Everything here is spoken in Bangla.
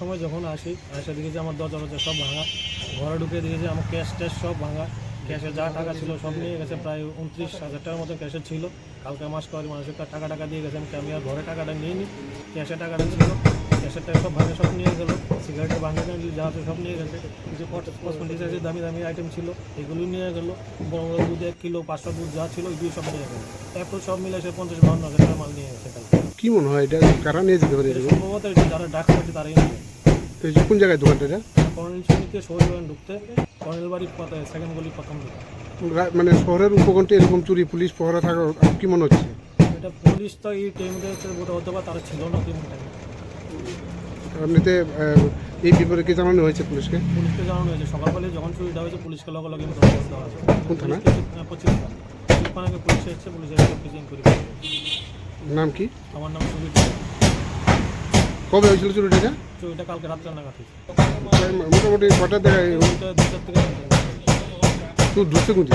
সময় যখন আসি এসে দেখেছি আমার দরজা টরজা সব ভাঙা। ঘরে ঢুকে দেখেছি আমার ক্যাশ ট্যাশ সব ভাঙা। ক্যাশে যা টাকা ছিল সব নিয়ে গেছে, প্রায় উনত্রিশ হাজার টাকার মতো ক্যাশে ছিল। কালকে মাস করে মানুষের টাকা টাকা দিয়ে গেছে, আমি আর ঘরে টাকাটা নিয়ে নিই ক্যাশে টাকাটা ছিল। ক্যাশের টাকা সব ভাঙে, সব নিয়ে গেলো। সিগারেটের ভাঙে যা আছে সব নিয়ে গেছে। কিছু কসমেটিক্সের দামি দামি আইটেম ছিল, এগুলো নিয়ে গেলো। বড় বড় দুধ এক কিলো, পাঁচশো দুধ যা ছিল, এগুলো সব নিয়ে গেলো। তারপর সব মিলে সে পঞ্চাশ বাহান্ন হাজার টাকা মাল নিয়ে গেছে কালকে। কি মনে হয় এটা কারা নিয়ে যেতে পারে এরকম? সম্ভবত এটা যারা ডাক করছে তারাই নেবে তো এই যে কোন জায়গায় দোকানটা এটা? কর্নেল শহর ঢুকতে কর্নেল বাড়ির পথে সেকেন্ড গলি প্রথম রা- মানে শহরের উপকণ্ঠে এরকম চুরি পুলিশ পহরা থাকা কি মনে হচ্ছে? এটা পুলিশ তো এই টাইমে গোটা হতে পারে তারা ছিল না টাইমে এমনিতে আহ, এই বিপদে কি জানানো হয়েছে পুলিশকে? পুলিশকে জানানো হয়েছে। সকালবেলা যখন চুরিটা হয়েছে পুলিশকে লগে লগে কোন থানা? পঁচিশ পানাকে পুলিশ এসেছে পুলিশ এসে সব কিছু ইনকোয়ারি করে নাম কি? আমার নাম সুমিত কবে হয়েছিল চুরিটা? এটা? চুরিটা কালকে রাত্রে নাগাদ হয়েছে। মোটামুটি কটার দেখায় চুরিটা দুটার থেকে তো তুই কুঁচি।